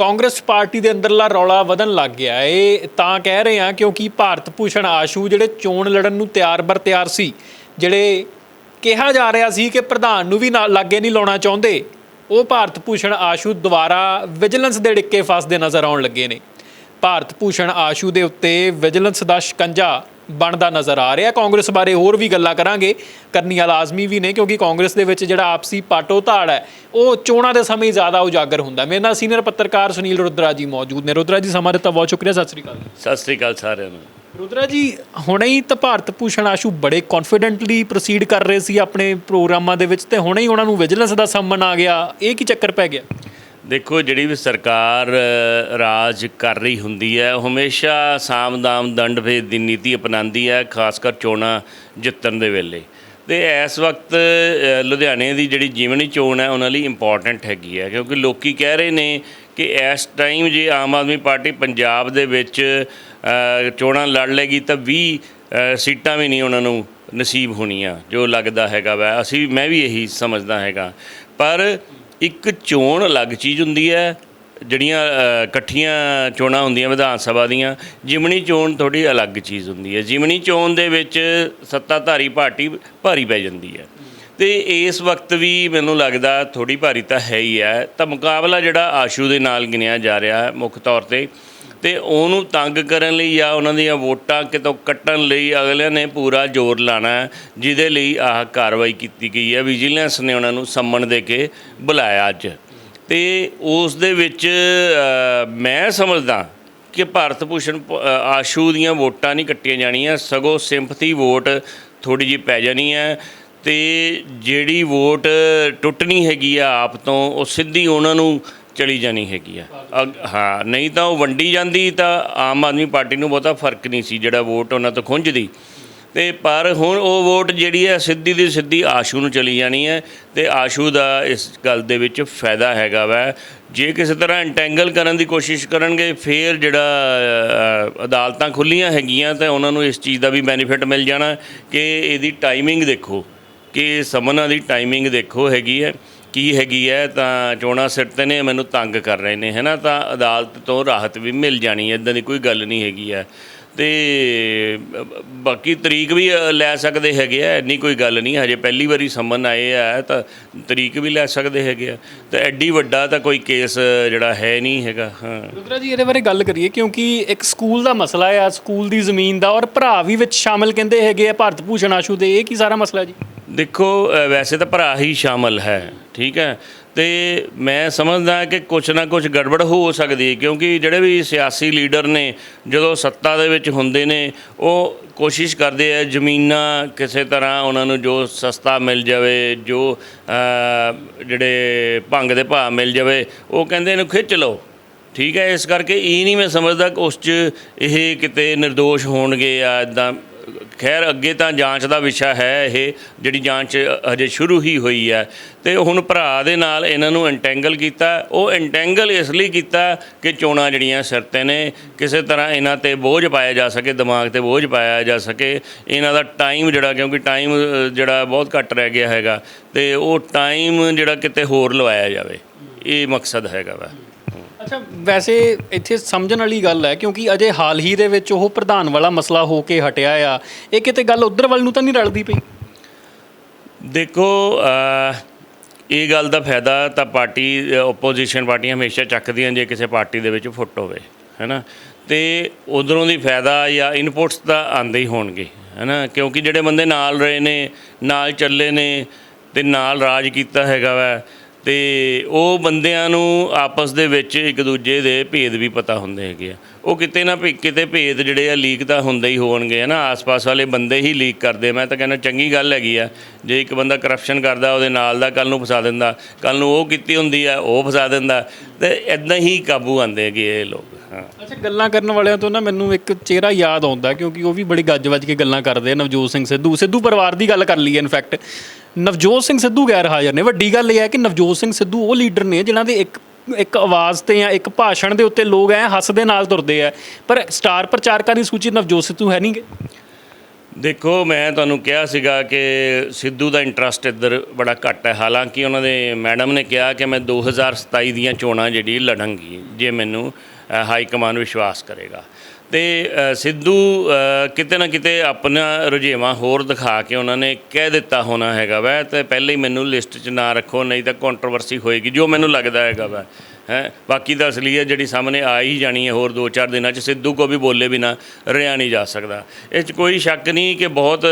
Congress party ਦੇ ਅੰਦਰਲਾ ਰੌਲਾ ਵਧਣ ਲੱਗ ਗਿਆ ਇਹ ਤਾਂ ਕਹਿ ਰਹੇ ਆ ਕਿਉਂਕਿ ਭਾਰਤ ਭੂਸ਼ਣ ਆਸ਼ੂ ਜਿਹੜੇ ਚੋਣ ਲੜਨ ਨੂੰ ਤਿਆਰ ਬਰ ਤਿਆਰ ਸੀ, ਜਿਹੜੇ ਕਿਹਾ ਜਾ ਰਿਹਾ ਸੀ ਕਿ ਪ੍ਰਧਾਨ ਨੂੰ ਵੀ ਨਾਲ ਲਾਗੇ ਨਹੀਂ ਲਾਉਣਾ ਚਾਹੁੰਦੇ, ਉਹ ਭਾਰਤ ਭੂਸ਼ਣ ਆਸ਼ੂ ਦੁਆਰਾ ਵਿਜੀਲੈਂਸ ਦੇ ਡਿੱਕੇ ਫਸਦੇ ਨਜ਼ਰ ਆਉਣ ਲੱਗੇ ਨੇ। ਭਾਰਤ ਭੂਸ਼ਣ ਆਸ਼ੂ ਦੇ ਉੱਤੇ ਵਿਜੀਲੈਂਸ ਦਾ ਸ਼ਿਕੰਜਾ ਬਣਦਾ ਨਜ਼ਰ ਆ ਰਿਹਾ। ਕਾਂਗਰਸ ਬਾਰੇ ਹੋਰ ਵੀ ਗੱਲਾਂ ਕਰਾਂਗੇ। ਕਰਨੀਆਂ ਲਾਜ਼ਮੀ ਵੀ ਨੇ ਕਿਉਂਕਿ ਕਾਂਗਰਸ ਦੇ ਵਿੱਚ ਜਿਹੜਾ ਆਪਸੀ ਪਾਟੋ ਧਾੜ ਹੈ ਉਹ ਚੋਣਾਂ ਦੇ ਸਮੇਂ ਜ਼ਿਆਦਾ ਉਜਾਗਰ ਹੁੰਦਾ। ਮੇਰੇ ਨਾਲ ਸੀਨੀਅਰ ਪੱਤਰਕਾਰ ਸੁਨੀਲ ਰੁਦਰਾ ਜੀ ਮੌਜੂਦ ਨੇ। ਰੁਦਰਾ ਜੀ ਸਮਾਂ ਦਿੱਤਾ ਬਹੁਤ ਸ਼ੁਕਰੀਆ ਸਤਿ ਸ੍ਰੀ ਅਕਾਲ ਸਤਿ ਸ੍ਰੀ ਅਕਾਲ ਸਾਰਿਆਂ ਨੂੰ। ਰੁਦਰਾ ਜੀ ਹੁਣੇ ਹੀ ਤਾਂ ਭਾਰਤ ਭੂਸ਼ਣ ਆਸ਼ੂ ਬੜੇ ਕੌਨਫੀਡੈਂਟਲੀ ਪ੍ਰੋਸੀਡ ਕਰ ਰਹੇ ਸੀ ਆਪਣੇ ਪ੍ਰੋਗਰਾਮਾਂ ਦੇ ਵਿੱਚ ਤੇ ਹੁਣੇ ਹੀ ਉਹਨਾਂ ਨੂੰ ਵਿਜੀਲੈਂਸ ਦਾ ਸੰਮਨ ਆ ਗਿਆ। ਇਹ ਕੀ ਚੱਕਰ ਪੈ ਗਿਆ? ਦੇਖੋ, ਜਿਹੜੀ ਵੀ ਸਰਕਾਰ ਰਾਜ ਕਰ ਰਹੀ ਹੁੰਦੀ ਹੈ, ਉਹ ਹਮੇਸ਼ਾ ਸਾਮ-ਦਾਮ ਦੰਡ ਭੇਦ ਦੀ ਨੀਤੀ ਅਪਣਾਉਂਦੀ ਹੈ, ਖਾਸ ਕਰ ਚੋਣਾਂ ਜਿੱਤਣ ਦੇ ਵੇਲੇ। ਤੇ ਇਸ ਵਕਤ ਲੁਧਿਆਣੇ ਦੀ ਜਿਹੜੀ ਜੀਵਨੀ ਚੋਣ ਹੈ, ਉਹਨਾਂ ਲਈ ਇੰਪੋਰਟੈਂਟ ਹੈਗੀ ਹੈ, ਕਿਉਂਕਿ ਲੋਕੀ ਕਹਿ ਰਹੇ ਨੇ ਕਿ ਇਸ ਟਾਈਮ ਜੇ ਆਮ ਆਦਮੀ ਪਾਰਟੀ ਪੰਜਾਬ ਦੇ ਵਿੱਚ ਚੋਣਾਂ ਲੜ ਲੇਗੀ, ਤਾਂ 20 ਸੀਟਾਂ ਵੀ ਨਹੀਂ ਉਹਨਾਂ ਨੂੰ ਨਸੀਬ ਹੋਣੀਆਂ, ਜੋ ਲੱਗਦਾ ਹੈਗਾ ਵਾ। ਅਸੀਂ, ਮੈਂ ਵੀ ਇਹੀ ਸਮਝਦਾ ਹੈਗਾ। ਪਰ ਇੱਕ ਚੋਣ ਅਲੱਗ ਚੀਜ਼ ਹੁੰਦੀ ਹੈ, ਜਿਹੜੀਆਂ ਇਕੱਠੀਆਂ ਚੋਣਾਂ ਹੁੰਦੀਆਂ ਵਿਧਾਨ ਸਭਾ ਦੀਆਂ, ਜਿਮਣੀ ਚੋਣ ਥੋੜੀ ਅਲੱਗ ਚੀਜ਼ ਹੁੰਦੀ ਹੈ। ਜਿਮਣੀ ਚੋਣ ਦੇ ਵਿੱਚ ਸੱਤਾਧਾਰੀ ਪਾਰਟੀ ਭਾਰੀ ਪੈ ਜਾਂਦੀ ਹੈ। ਤੇ ਇਸ ਵਕਤ ਵੀ ਮੈਨੂੰ ਲੱਗਦਾ ਥੋੜੀ ਭਾਰੀ ਤਾਂ ਹੈ ਹੀ ਹੈ। ਤਾਂ ਮੁਕਾਬਲਾ ਜਿਹੜਾ ਆਸ਼ੂ ਦੇ ਨਾਲ ਗਿਣਿਆ ਜਾ ਰਿਹਾ ਹੈ, ਮੁੱਖ ਤੌਰ ਤੇ ਤੇ ਉਹਨੂੰ ਤੰਗ ਕਰਨ ਲਈ ਜਾਂ ਉਹਨਾਂ ਦੀਆਂ ਵੋਟਾਂ ਕਿਤੋਂ ਕੱਟਣ ਲਈ ਅਗਲਿਆਂ ਨੇ ਪੂਰਾ ਜ਼ੋਰ ਲਾਣਾ ਜਿਹਦੇ ਲਈ ਆਹ ਕਾਰਵਾਈ ਕੀਤੀ ਗਈ ਹੈ। ਵਿਜੀਲੈਂਸ ਨੇ ਉਹਨਾਂ ਨੂੰ ਸੰਮਣ ਦੇ ਕੇ ਬੁਲਾਇਆ ਅੱਜ। ਤੇ ਉਸ ਦੇ ਵਿੱਚ ਮੈਂ ਸਮਝਦਾ ਕਿ ਭਾਰਤ ਭੂਸ਼ਣ ਆਸ਼ੂ ਦੀਆਂ ਵੋਟਾਂ ਨਹੀਂ ਕੱਟੀਆਂ ਜਾਣੀਆਂ। ਸਗੋਂ ਸਿੰਪਥੀ ਵੋਟ ਥੋੜੀ ਜਿਹੀ ਪੈ ਜਾਣੀ ਹੈ ਤੇ ਜਿਹੜੀ ਵੋਟ ਟੁੱਟਣੀ ਹੈਗੀ ਆ ਆਪ ਤੋਂ, ਉਹ ਸਿੱਧੀ ਉਹਨਾਂ ਨੂੰ ਚਲੀ ਜਾਣੀ ਹੈਗੀ ਆ। ਅਗ- ਹਾਂ ਨਹੀਂ ਤਾਂ ਉਹ ਵੰਡੀ ਜਾਂਦੀ ਤਾਂ ਆਮ ਆਦਮੀ ਪਾਰਟੀ ਨੂੰ ਬਹੁਤਾ ਫ਼ਰਕ ਨਹੀਂ ਸੀ ਜਿਹੜਾ ਵੋਟ ਉਹਨਾਂ ਤੋਂ ਖੁੰਝਦੀ। ਤੇ ਪਰ ਹੁਣ ਉਹ ਵੋਟ ਜਿਹੜੀ ਹੈ ਸਿੱਧੀ ਦੀ ਸਿੱਧੀ ਆਸ਼ੂ ਨੂੰ ਚਲੀ ਜਾਣੀ ਹੈ ਤੇ ਆਸ਼ੂ ਦਾ ਇਸ ਗੱਲ ਦੇ ਵਿੱਚ ਫਾਇਦਾ ਹੈਗਾ ਵਾ। ਜੇ ਕਿਸੇ ਤਰ੍ਹਾਂ ਇੰਟੈਂਗਲ ਕਰਨ ਦੀ ਕੋਸ਼ਿਸ਼ ਕਰਨਗੇ ਫੇਰ ਜਿਹੜਾ ਅ, ਅਦਾਲਤਾਂ ਖੁੱਲੀਆਂ ਹੈਗੀਆਂ ਤਾਂ ਉਹਨਾਂ ਨੂੰ ਇਸ ਚੀਜ਼ ਦਾ ਵੀ ਬੈਨੀਫਿਟ ਮਿਲ ਜਾਣਾ ਕਿ ਇਹਦੀ ਟਾਈਮਿੰਗ ਦੇਖੋ ਕਿ ਸਮਨਾਂ ਦੀ ਟਾਈਮਿੰਗ ਦੇਖੋ ਹੈਗੀ ਹੈ। ਕੀ ਹੈਗੀ ਹੈ, ਤਾਂ ਚੋਣਾਂ ਸਿਰ ਤੇ ਨੇ, ਮੈਨੂੰ ਤੰਗ ਕਰ ਰਹੇ ਨੇ, ਹੈਨਾ? ਤਾਂ ਅਦਾਲਤ ਤੋਂ ਰਾਹਤ ਵੀ ਮਿਲ ਜਾਣੀ ਹੈ ਇਦਾਂ ਦੀ ਕੋਈ ਗੱਲ ਨਹੀਂ ਹੈਗੀ ਹੈ। ਤੇ ਬਾਕੀ ਤਰੀਕ ਵੀ ਲੈ ਸਕਦੇ ਹੈਗੇ ਆ, ਇੰਨੀ ਕੋਈ ਗੱਲ ਨਹੀਂ, ਹਜੇ ਪਹਿਲੀ ਵਾਰੀ ਸਮਨ ਆਏ ਆ, ਤਾਂ ਤਰੀਕ ਵੀ ਲੈ ਸਕਦੇ ਹੈਗੇ ਆ। ਤੇ ਐਡੀ ਵੱਡਾ ਤਾਂ ਕੋਈ ਕੇਸ, ਜਿਹੜਾ ਹੈ ਨਹੀਂ ਹੈਗਾ, ਹਾਂ। ਰੁਦਰਾ ਜੀ, ਇਹਦੇ ਬਾਰੇ ਗੱਲ ਕਰੀਏ, ਕਿਉਂਕਿ ਇੱਕ ਸਕੂਲ ਦਾ ਮਸਲਾ ਆ, ਸਕੂਲ ਦੀ ਜ਼ਮੀਨ ਦਾ, ਔਰ ਭਰਾ ਵੀ ਵਿੱਚ ਸ਼ਾਮਿਲ ਕਹਿੰਦੇ ਹੈਗੇ ਆ, ਭਾਰਤ ਭੂਸ਼ਣ ਆਸ਼ੂ ਦੇ, ਇਹ ਕੀ ਸਾਰਾ ਮਸਲਾ ਜੀ? ਦੇਖੋ ਵੈਸੇ ਤਾਂ ਭਰਾ ਹੀ ਸ਼ਾਮਲ ਹੈ, ਠੀਕ ਹੈ? ਤੇ ਮੈਂ ਸਮਝਦਾ ਕਿ ਕੁਝ ਨਾ ਕੁਝ ਗੜਬੜ ਹੋ ਸਕਦੀ ਹੈ, ਕਿਉਂਕਿ ਜਿਹੜੇ ਵੀ ਸਿਆਸੀ ਲੀਡਰ ਨੇ, ਜਦੋਂ ਸੱਤਾ ਦੇ ਵਿੱਚ ਹੁੰਦੇ ਨੇ, ਉਹ ਕੋਸ਼ਿਸ਼ ਕਰਦੇ ਆ ਜ਼ਮੀਨਾਂ ਕਿਸੇ ਤਰ੍ਹਾਂ ਉਹਨਾਂ ਨੂੰ ਜੋ ਸਸਤਾ ਮਿਲ ਜਾਵੇ, ਜੋ ਜਿਹੜੇ ਭੰਗ ਦੇ ਭਾਅ ਮਿਲ ਜਾਵੇ, ਉਹ ਕਹਿੰਦੇ ਇਹਨੂੰ ਖਿੱਚ ਲਓ। ਠੀਕ ਹੈ? ਇਸ ਕਰਕੇ ਇਹ ਨਹੀਂ ਮੈਂ ਸਮਝਦਾ ਕਿ ਉਸ 'ਚ ਇਹ ਕਿਤੇ નિર્ਦੋਸ਼ ਹੋਣਗੇ ਜਾਂ ਇਦਾਂ ਖੈਰ, ਅੱਗੇ ਤਾਂ ਜਾਂਚ ਦਾ ਵਿਸ਼ਾ ਹੈ ਇਹ, ਜਿਹੜੀ ਜਾਂਚ ਹਜੇ ਸ਼ੁਰੂ ਹੀ ਹੋਈ ਹੈ। ਤੇ ਹੁਣ ਭਰਾ ਦੇ ਨਾਲ ਇਹਨਾਂ ਨੂੰ ਇੰਟੈਂਗਲ ਕੀਤਾ। ਉਹ ਇੰਟੈਂਗਲ ਇਸ ਲਈ ਕੀਤਾ ਕਿ ਚੋਣਾਂ ਜਿਹੜੀਆਂ ਸਿਰ ਤੇ ਨੇ, ਕਿਸੇ ਤਰ੍ਹਾਂ ਇਹਨਾਂ ਤੇ ਬੋਝ ਪਾਇਆ ਜਾ ਸਕੇ, ਦਿਮਾਗ ਤੇ ਬੋਝ ਪਾਇਆ ਜਾ ਸਕੇ। ਇਹਨਾਂ ਦਾ ਟਾਈਮ ਜਿਹੜਾ, ਕਿਉਂਕਿ ਟਾਈਮ ਜਿਹੜਾ ਬਹੁਤ ਘੱਟ ਰਹਿ ਗਿਆ ਹੈਗਾ। ਤੇ ਉਹ ਟਾਈਮ ਜਿਹੜਾ ਕਿਤੇ ਹੋਰ ਲਵਾਇਆ ਜਾਵੇ। ਇਹ ਮਕਸਦ ਹੈਗਾ ਵਾ। ਅੱਛਾ, ਵੈਸੇ ਇੱਥੇ ਸਮਝਣ ਵਾਲੀ ਗੱਲ ਹੈ, ਕਿਉਂਕਿ ਅਜੇ ਹਾਲ ਹੀ ਦੇ ਵਿੱਚ ਉਹ ਪ੍ਰਧਾਨ ਵਾਲਾ ਮਸਲਾ ਹੋ ਕੇ ਹਟਿਆ ਆ। ਇਹ ਕਿਤੇ ਗੱਲ ਉਧਰ ਵੱਲ ਨੂੰ ਤਾਂ ਨਹੀਂ ਰਲਦੀ ਪਈ? ਦੇਖੋ ਇਹ ਗੱਲ ਦਾ ਫਾਇਦਾ ਤਾਂ ਪਾਰਟੀ ਆਪੋਜੀਸ਼ਨ ਪਾਰਟੀਆਂ ਹਮੇਸ਼ਾ ਚੱਕਦੀਆਂ ਜੇ ਕਿਸੇ ਪਾਰਟੀ ਦੇ ਵਿੱਚ ਫੁੱਟ ਹੋਵੇ, ਹੈਨਾ? ਤੇ ਉਧਰੋਂ ਦੀ ਫਾਇਦਾ ਜਾਂ ਇਨਪੁਟਸ ਤਾਂ ਆਉਂਦੇ ਹੀ ਹੋਣਗੇ, ਹੈਨਾ? ਕਿਉਂਕਿ ਜਿਹੜੇ ਬੰਦੇ ਨਾਲ ਰਹੇ ਨੇ, ਨਾਲ ਚੱਲੇ ਨੇ ਤੇ ਨਾਲ ਰਾਜ ਕੀਤਾ ਹੈਗਾ ਵਾ ਤੇ ਉਹ ਬੰਦਿਆਂ ਨੂੰ ਆਪਸ ਦੇ ਵਿੱਚ ਇੱਕ ਦੂਜੇ ਦੇ ਭੇਦ ਵੀ ਪਤਾ ਹੁੰਦੇ ਹੈਗੇ ਆ। ਉਹ ਕਿਤੇ ਨਾ ਭੇ- ਕਿਤੇ ਭੇਦ ਜਿਹੜੇ ਆ ਲੀਕ ਤਾਂ ਹੁੰਦੇ ਹੀ ਹੋਣਗੇ ਨਾ? ਆਸ-ਪਾਸ ਵਾਲੇ ਬੰਦੇ ਹੀ ਲੀਕ ਕਰਦੇ ਮੈਂ ਤਾਂ ਕਹਿੰਦਾ ਚੰਗੀ ਗੱਲ ਹੈਗੀ ਆ। ਜੇ ਇੱਕ ਬੰਦਾ ਕਰਪਸ਼ਨ ਕਰਦਾ, ਉਹਦੇ ਨਾਲ ਦਾ ਕੱਲ ਨੂੰ ਫਸਾ ਦਿੰਦਾ। ਕੱਲ ਨੂੰ ਉਹ ਕੀਤੀ ਹੁੰਦੀ ਆ, ਉਹ ਫਸਾ ਦਿੰਦਾ। ਤੇ ਇਦਾਂ ਹੀ ਕਾਬੂ ਆਉਂਦੇ ਹੈਗੇ ਇਹ ਲੋਕ। ਅੱਛਾ, ਗੱਲਾਂ ਕਰਨ ਵਾਲਿਆਂ ਤੋਂ ਨਾ ਮੈਨੂੰ ਇੱਕ ਚਿਹਰਾ ਯਾਦ ਆਉਂਦਾ ਕਿਉਂਕਿ ਉਹ ਵੀ ਬੜੀ ਗੱਜ-ਵੱਜ ਕੇ ਗੱਲਾਂ ਕਰਦੇ ਆ, ਨਵਜੋਤ ਸਿੰਘ ਸਿੱਧੂ। ਸਿੱਧੂ ਪਰਿਵਾਰ ਦੀ ਗੱਲ ਕਰ ਲਈਏ ਇਨਫੈਕਟ ਨਵਜੋਤ ਸਿੰਘ ਸਿੱਧੂ ਗੈਰ ਹਾਜ਼ਰ ਨੇ। ਵੱਡੀ ਗੱਲ ਇਹ ਹੈ ਕਿ ਨਵਜੋਤ ਸਿੰਘ ਸਿੱਧੂ ਉਹ ਲੀਡਰ ਨੇ ਜਿਨ੍ਹਾਂ ਦੇ ਇੱਕ ਇੱਕ ਆਵਾਜ਼ ਤੇ ਜਾਂ ਇੱਕ ਭਾਸ਼ਣ ਦੇ ਉੱਤੇ ਲੋਕ ਐ ਹੱਸਦੇ ਨਾਲ ਤੁਰਦੇ ਆ। ਪਰ ਸਟਾਰ ਪ੍ਰਚਾਰਕਾਂ ਦੀ ਸੂਚੀ ਨਵਜੋਤ ਸਿੱਧੂ ਹੈ ਨਹੀਂਗੇ ਦੇਖੋ, ਮੈਂ ਤੁਹਾਨੂੰ ਕਿਹਾ ਸੀਗਾ ਕਿ ਸਿੱਧੂ ਦਾ ਇੰਟਰਸਟ ਇੱਧਰ ਬੜਾ ਘੱਟ ਹੈ। ਹਾਲਾਂਕਿ ਉਹਨਾਂ ਦੇ ਮੈਡਮ ਨੇ ਕਿਹਾ ਕਿ ਮੈਂ 2027 ਦੀਆਂ ਚੋਣਾਂ ਜਿਹੜੀ ਲੜਾਂਗੀ, ਜੇ ਮੈਨੂੰ ਹਾਈ ਕਮਾਨ ਵਿਸ਼ਵਾਸ ਕਰੇਗਾ। ਤੇ ਸਿੱਧੂ ਕਿਤੇ ਨਾ ਕਿਤੇ ਆਪਣਾ ਰੁਝੇਵਾਂ ਹੋਰ ਦਿਖਾ ਕੇ ਉਹਨਾਂ ਨੇ ਕਹਿ ਦਿੱਤਾ ਹੋਣਾ ਹੈਗਾ ਵੈ, ਤੇ ਪਹਿਲੇ ਹੀ ਮੈਨੂੰ ਲਿਸਟ 'ਚ ਨਾ ਰੱਖੋ, ਨਹੀਂ ਤਾਂ ਕੰਟਰੋਵਰਸੀ ਹੋਏਗੀ, ਜੋ ਮੈਨੂੰ ਲੱਗਦਾ ਹੈਗਾ ਵੈ। ਹੈ। ਬਾਕੀ ਤਾਂ ਅਸਲੀਅਤ ਜਿਹੜੀ ਸਾਹਮਣੇ ਆ ਹੀ ਜਾਣੀ ਹੈ, ਹੋਰ 2-4 ਦਿਨਾਂ 'ਚ ਸਿੱਧੂ ਕੋ ਵੀ ਬੋਲੇ ਬਿਨਾ ਰਿਹਾ ਨਹੀਂ ਜਾ ਸਕਦਾ। ਇਹ 'ਚ ਕੋਈ ਸ਼ੱਕ ਨਹੀਂ ਕਿ ਬਹੁਤ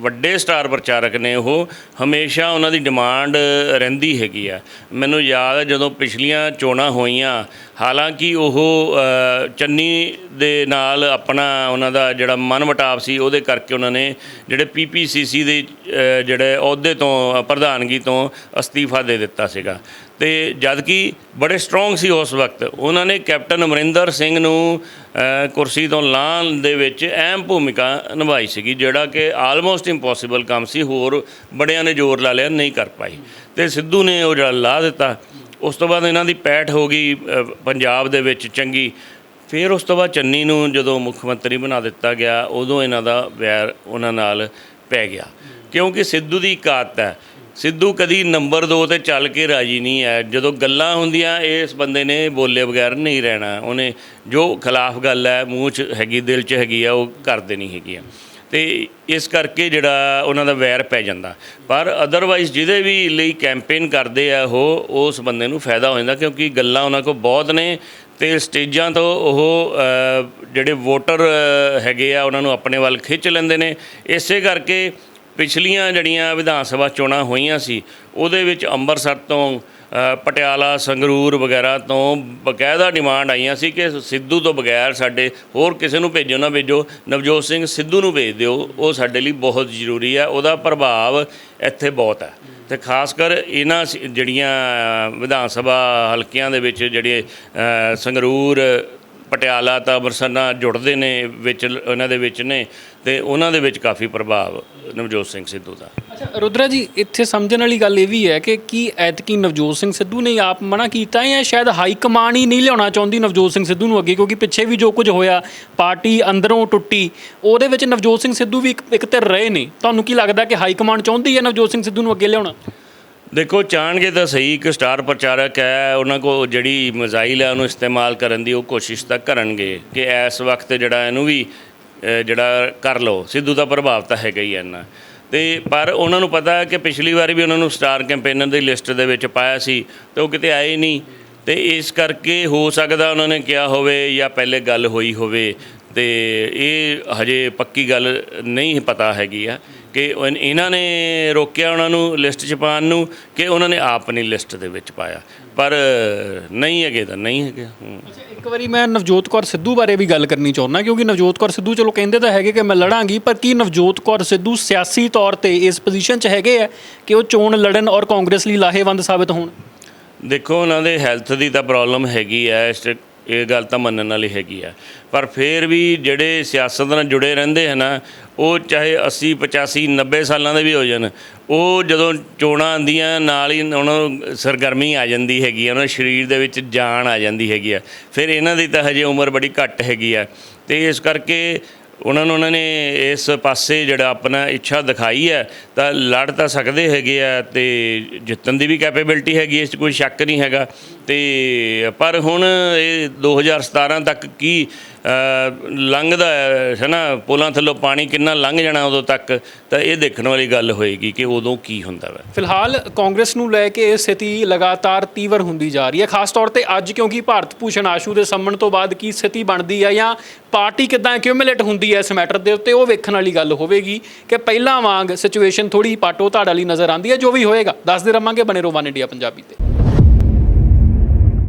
ਵੱਡੇ ਸਟਾਰ ਪ੍ਰਚਾਰਕ ਨੇ ਉਹ। ਹਮੇਸ਼ਾ ਉਹਨਾਂ ਦੀ ਡਿਮਾਂਡ ਰਹਿੰਦੀ ਹੈਗੀ ਆ। ਮੈਨੂੰ ਯਾਦ ਹੈ ਜਦੋਂ ਪਿਛਲੀਆਂ ਚੋਣਾਂ ਹੋਈਆਂ, ਹਾਲਾਂਕਿ ਉਹ ਚੰਨੀ ਦੇ ਨਾਲ ਆਪਣਾ ਉਹਨਾਂ ਦਾ ਜਿਹੜਾ ਮਨਮਟਾਵ ਸੀ, ਉਹਦੇ ਕਰਕੇ ਉਹਨਾਂ ਨੇ ਜਿਹੜੇ ਪੀਪੀਸੀਸੀ ਦੇ ਜਿਹੜੇ ਅਹੁਦੇ ਤੋਂ, ਪ੍ਰਧਾਨਗੀ ਤੋਂ ਅਸਤੀਫਾ ਦੇ ਦਿੱਤਾ ਸੀਗਾ। ਤੇ ਜਦ ਕਿ ਬੜੇ ਸਟਰੋਂਗ ਸੀ ਉਸ ਵਕਤ, ਉਹਨਾਂ ਨੇ ਕੈਪਟਨ ਅਮਰਿੰਦਰ ਸਿੰਘ ਨੂੰ ਕੁਰਸੀ ਤੋਂ ਲਾਹਣ ਦੇ ਵਿੱਚ ਅਹਿਮ ਭੂਮਿਕਾ ਨਿਭਾਈ ਸੀਗੀ, ਜਿਹੜਾ ਕਿ ਆਲਮੋਸਟ ਇੰਪੋਸੀਬਲ ਕੰਮ ਸੀ, ਹੋਰ ਬੜਿਆਂ ਨੇ ਜ਼ੋਰ ਲਾ ਲਿਆ, ਨਹੀਂ ਕਰ ਪਾਈ। ਤੇ ਸਿੱਧੂ ਨੇ ਉਹ ਜਿਹੜਾ ਲਾ ਦਿੱਤਾ, ਉਸ ਤੋਂ ਬਾਅਦ ਇਹਨਾਂ ਦੀ ਪੈਠ ਹੋ ਗਈ ਪੰਜਾਬ ਦੇ ਵਿੱਚ ਚੰਗੀ। ਫਿਰ ਉਸ ਤੋਂ ਬਾਅਦ ਚੰਨੀ ਨੂੰ ਜਦੋਂ ਮੁੱਖ ਮੰਤਰੀ ਬਣਾ ਦਿੱਤਾ ਗਿਆ, ਉਦੋਂ ਇਹਨਾਂ ਦਾ ਵੈਰ ਉਹਨਾਂ ਨਾਲ ਪੈ ਗਿਆ। ਕਿਉਂਕਿ ਸਿੱਧੂ ਦੀ ਇੱਕ ਆਦਤ ਹੈ ਸਿੱਧੂ ਕਦੀ ਨੰਬਰ 2 ਤੇ ਚੱਲ ਕੇ ਰਾਜੀ ਨਹੀਂ ਹੈ। ਜਦੋਂ ਗੱਲਾਂ ਹੁੰਦੀਆਂ, ਇਸ ਬੰਦੇ ਨੇ ਬੋਲੇ ਬਗੈਰ ਨਹੀਂ ਰਹਿਣਾ। ਉਹਨੇ ਜੋ ਖਿਲਾਫ ਗੱਲ ਹੈ, ਮੂੰਹ 'ਚ ਹੈਗੀ, ਦਿਲ 'ਚ ਹੈਗੀ ਆ, ਉਹ ਕਰ ਦੇਣੀ ਹੈਗੀ ਆ ਤੇ ਇਸ ਕਰਕੇ ਜਿਹੜਾ ਉਹਨਾਂ ਦਾ ਵੈਰ ਪੈ ਜਾਂਦਾ। ਪਰ ਅਦਰਵਾਈਜ਼ ਜਿਹਦੇ ਵੀ ਲਈ ਕੈਂਪੇਨ ਕਰਦੇ ਆ, ਉਹ ਉਸ ਬੰਦੇ ਨੂੰ ਫਾਇਦਾ ਹੋ ਜਾਂਦਾ ਕਿਉਂਕਿ ਗੱਲਾਂ ਉਹਨਾਂ ਕੋਲ ਬਹੁਤ ਨੇ ਤੇ ਸਟੇਜਾਂ ਤੋਂ ਉਹ ਜਿਹੜੇ ਵੋਟਰ ਹੈਗੇ ਆ, ਉਹਨਾਂ ਨੂੰ ਆਪਣੇ ਵੱਲ ਖਿੱਚ ਲੈਂਦੇ ਨੇ। ਇਸੇ ਕਰਕੇ ਪਿਛਲੀਆਂ ਜਿਹੜੀਆਂ ਵਿਧਾਨ ਸਭਾ ਚੋਣਾਂ ਹੋਈਆਂ ਸੀ, ਉਹਦੇ ਵਿੱਚ ਅੰਮ੍ਰਿਤਸਰ ਤੋਂ ਪਟਿਆਲਾ, ਸੰਗਰੂਰ ਵਗੈਰਾ ਤੋਂ ਬਕਾਇਦਾ ਡਿਮਾਂਡ ਆਈਆਂ ਸੀ ਕਿ ਸਿੱਧੂ ਤੋਂ ਬਗੈਰ ਸਾਡੇ ਹੋਰ ਕਿਸੇ ਨੂੰ ਭੇਜੋ, ਨਾ ਭੇਜੋ, ਨਵਜੋਤ ਸਿੰਘ ਸਿੱਧੂ ਨੂੰ ਭੇਜ ਦਿਓ, ਉਹ ਸਾਡੇ ਲਈ ਬਹੁਤ ਜ਼ਰੂਰੀ ਹੈ, ਉਹਦਾ ਪ੍ਰਭਾਵ ਇੱਥੇ ਬਹੁਤ ਹੈ। ਤੇ ਖਾਸ ਕਰ ਇਹਨਾਂ ਸ- ਜਿਹੜੀਆਂ ਵਿਧਾਨ ਸਭਾ ਹਲਕਿਆਂ ਦੇ ਵਿੱਚ ਜਿਹੜੇ ਸੰਗਰੂਰ, ਪਟਿਆਲਾ ਤਾਂ ਅੰਮ੍ਰਿਤਸਰ ਨਾਲ ਜੁੜਦੇ ਨੇ, ਵਿੱਚ ਲ- ਉਹਨਾਂ ਦੇ ਵਿੱਚ ਨੇ, ਤੇ ਉਹਨਾਂ ਦੇ ਵਿੱਚ ਕਾਫੀ ਪ੍ਰਭਾਵ ਨਵਜੋਤ ਸਿੰਘ ਸਿੱਧੂ ਦਾ। ਅੱਛਾ ਰੁਦਰਾ ਜੀ ਇੱਥੇ ਸਮਝਣ ਵਾਲੀ ਗੱਲ ਇਹ ਵੀ ਹੈ ਕਿ ਕੀ ਐਤਕੀ ਨਵਜੋਤ ਸਿੰਘ ਸਿੱਧੂ ਨੇ ਆਪ ਮਨਾ ਕੀਤਾ ਹੈ ਜਾਂ ਸ਼ਾਇਦ ਹਾਈ ਕਮਾਂਡ ਹੀ ਨਹੀਂ ਲਿਆਉਣਾ ਚਾਹੁੰਦੀ ਨਵਜੋਤ ਸਿੰਘ ਸਿੱਧੂ ਨੂੰ ਅੱਗੇ? ਕਿਉਂਕਿ ਪਿੱਛੇ ਵੀ ਜੋ ਕੁਝ ਹੋਇਆ ਪਾਰਟੀ ਅੰਦਰੋਂ ਟੁੱਟੀ ਉਹਦੇ ਵਿੱਚ ਨਵਜੋਤ ਸਿੰਘ ਸਿੱਧੂ ਵੀ ਇੱਕ ਧਿਰ ਰਹੇ ਨੇ। ਤੁਹਾਨੂੰ ਕੀ ਲੱਗਦਾ ਕਿ ਹਾਈ ਕਮਾਂਡ ਚਾਹੁੰਦੀ ਹੈ ਨਵਜੋਤ ਸਿੰਘ ਸਿੱਧੂ ਨੂੰ ਅੱਗੇ ਲਿਆਉਣਾ? ਦੇਖੋ ਚਾਹਣਗੇ ਤਾਂ ਸਹੀ ਇੱਕ ਸਟਾਰ ਪ੍ਰਚਾਰਕ ਹੈ ਉਹਨਾਂ ਕੋ ਜਿਹੜੀ ਮਜ਼ਾਈਲ ਹੈ ਉਹਨੂੰ ਇਸਤੇਮਾਲ ਕਰਨ ਦੀ ਉਹ ਕੋਸ਼ਿਸ਼ ਤਾਂ ਕਰਨਗੇ ਕਿ ਇਸ ਵਕਤ ਜਿਹੜਾ ਇਹਨੂੰ ਵੀ ਜਿਹੜਾ ਕਰ ਲਓ, ਸਿੱਧੂ ਦਾ ਪ੍ਰਭਾਵ ਤਾਂ ਹੈਗਾ ਹੀ ਹੈ ਇੰਨਾ। ਤੇ ਪਰ ਉਹਨਾਂ ਨੂੰ ਪਤਾ ਕਿ ਪਿਛਲੀ ਵਾਰੀ ਵੀ ਉਹਨਾਂ ਨੂੰ ਸਟਾਰ ਕੈਂਪੇਨਰ ਦੀ ਲਿਸਟ ਦੇ ਵਿੱਚ ਪਾਇਆ ਸੀ, ਤੇ ਉਹ ਕਿਤੇ ਆਏ ਨਹੀਂ। ਤੇ ਇਸ ਕਰਕੇ ਹੋ ਸਕਦਾ ਉਹਨਾਂ ਨੇ ਕਿਹਾ ਹੋਵੇ ਜਾਂ ਪਹਿਲੇ ਗੱਲ ਹੋਈ ਹੋਵੇ, ਤੇ ਇਹ ਹਜੇ ਪੱਕੀ ਗੱਲ ਨਹੀਂ ਪਤਾ ਹੈਗੀ ਆ ਕਿ ਉਹ- ਇਹਨਾਂ ਨੇ ਰੋਕਿਆ ਉਹਨਾਂ ਨੂੰ ਲਿਸਟ 'ਚ ਪਾਉਣ ਨੂੰ, ਕਿ ਉਹਨਾਂ ਨੇ ਆਪ ਨਹੀਂ ਲਿਸਟ ਦੇ ਵਿੱਚ ਪਾਇਆ। ਪਰ ਨਹੀਂ ਹੈਗੇ ਤਾਂ ਨਹੀਂ ਹੈਗੇ ਹੂੰ। ਅੱਛਾ ਇੱਕ ਵਾਰੀ ਮੈਂ ਨਵਜੋਤ ਕੌਰ ਸਿੱਧੂ ਬਾਰੇ ਵੀ ਗੱਲ ਕਰਨੀ ਚਾਹੁੰਦਾ ਕਿਉਂਕਿ ਨਵਜੋਤ ਕੌਰ ਸਿੱਧੂ ਚਲੋ ਕਹਿੰਦੇ ਤਾਂ ਹੈਗੇ ਕਿ ਮੈਂ ਲੜਾਂਗੀ ਪਰ ਕੀ ਨਵਜੋਤ ਕੌਰ ਸਿੱਧੂ ਸਿਆਸੀ ਤੌਰ ਤੇ ਇਸ ਪੋਜੀਸ਼ਨ 'ਚ ਹੈਗੇ ਆ ਕਿ ਉਹ ਚੋਣ ਲੜਨ ਔਰ ਕਾਂਗਰਸ ਲਈ ਲਾਹੇਵੰਦ ਸਾਬਤ ਹੋਣ ਦੇਖੋ ਉਹਨਾਂ ਦੇ ਹੈਲਥ ਦੀ ਤਾਂ ਪ੍ਰੋਬਲਮ ਹੈਗੀ 'ਚ ਇਹ ਗੱਲ ਤਾਂ ਮੰਨਣ ਵਾਲੀ ਹੈਗੀ ਆ। ਪਰ ਫਿਰ ਵੀ ਜਿਹੜੇ ਸਿਆਸਤ ਨਾਲ ਜੁੜੇ ਰਹਿੰਦੇ ਹਨ ਨਾ, ਉਹ ਚਾਹੇ 80 85 90 ਸਾਲਾਂ ਦੇ ਵੀ ਹੋ ਜਾਣ, ਉਹ ਜਦੋਂ ਚੋਣਾਂ ਆਉਂਦੀਆਂ, ਨਾਲ ਹੀ ਉਹਨਾਂ ਨੂੰ ਸਰਗਰਮੀ ਆ ਜਾਂਦੀ ਹੈਗੀ ਆ, ਉਹਨਾਂ ਸਰੀਰ ਦੇ ਵਿੱਚ ਜਾਨ ਆ ਜਾਂਦੀ ਹੈਗੀ ਆ। ਫਿਰ ਇਹਨਾਂ ਦੀ ਤਾਂ ਹਜੇ ਉਮਰ ਬੜੀ ਘੱਟ ਹੈਗੀ ਆ। ਤੇ ਇਸ ਕਰਕੇ ਉਹਨਾਂ ਨੂੰ ਉਹਨਾਂ ਨੇ ਇਸ ਪਾਸੇ ਜਿਹੜਾ ਆਪਣਾ ਇੱਛਾ ਦਿਖਾਈ ਹੈ ਤਾਂ ਲੜ ਤਾਂ ਸਕਦੇ ਹੈਗੇ ਆ ਤੇ ਜਿੱਤਣ ਦੀ ਵੀ ਕੈਪੇਬਿਲਿਟੀ ਹੈਗੀ ਇਸ 'ਚ ਕੋਈ ਸ਼ੱਕ ਨਹੀਂ ਹੈਗਾ। ਤੇ ਪਰ ਹੁਣ ਇਹ 2017 ਤੱਕ ਕੀ ਲੰਘਦਾ ਹੈ ਹੈ ਨਾ ਪੁਲਾਂ ਥੱਲੋਂ ਪਾਣੀ ਕਿੰਨਾ ਲੰਘ ਜਾਣਾ ਉਦੋਂ ਤੱਕ? ਤਾਂ ਇਹ ਦੇਖਣ ਵਾਲੀ ਗੱਲ ਹੋਏਗੀ ਕਿ ਉਦੋਂ ਕੀ ਹੁੰਦਾ ਵਾ। ਫਿਲਹਾਲ ਕਾਂਗਰਸ ਨੂੰ ਲੈ ਕੇ ਇਹ ਸਥਿਤੀ ਲਗਾਤਾਰ ਤੀਵਰ ਹੁੰਦੀ ਜਾ ਰਹੀ ਹੈ, ਖਾਸ ਤੌਰ ਤੇ ਅੱਜ ਕਿਉਂਕਿ ਭਾਰਤ ਭੂਸ਼ਣ ਆਸ਼ੂ ਦੇ ਸੰਮਣ ਤੋਂ ਬਾਅਦ ਕੀ ਸਥਿਤੀ ਬਣਦੀ ਹੈ ਜਾਂ ਪਾਰਟੀ ਕਿਦਾਂ ਐਕਿਊਮੂਲੇਟ ਹੁੰਦੀ ਹੈ ਇਸ ਮੈਟਰ ਦੇ ਉੱਤੇ, ਉਹ ਵੇਖਣ ਵਾਲੀ ਗੱਲ ਹੋਵੇਗੀ ਕਿ ਪਹਿਲਾਂ ਵਾਂਗ ਸਿਚੁਏਸ਼ਨ ਥੋੜੀ ਪਾਟੋ ਧਾੜ ਵਾਲੀ ਨਜ਼ਰ ਆਉਂਦੀ ਹੈ, ਜੋ ਵੀ ਹੋਏਗਾ। ਦੱਸਦੇ ਰਵਾਂਗੇ ਬਨੇ ਰੋ ਵਨ ਇੰਡੀਆ ਪੰਜਾਬੀ ਤੇ।